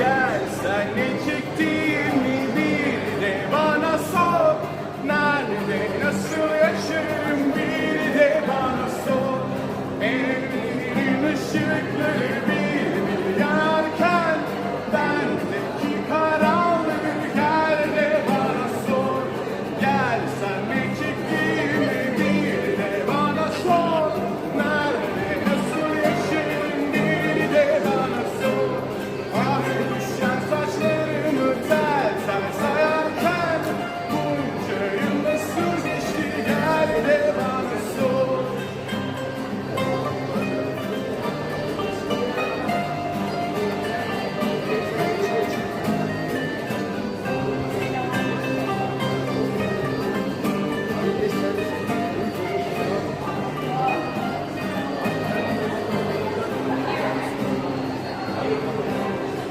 Gel sen ne çektiğimi bir de bana sor. Nerede nasıl yaşarım bir de bana sor. Evlerin ışıkları bir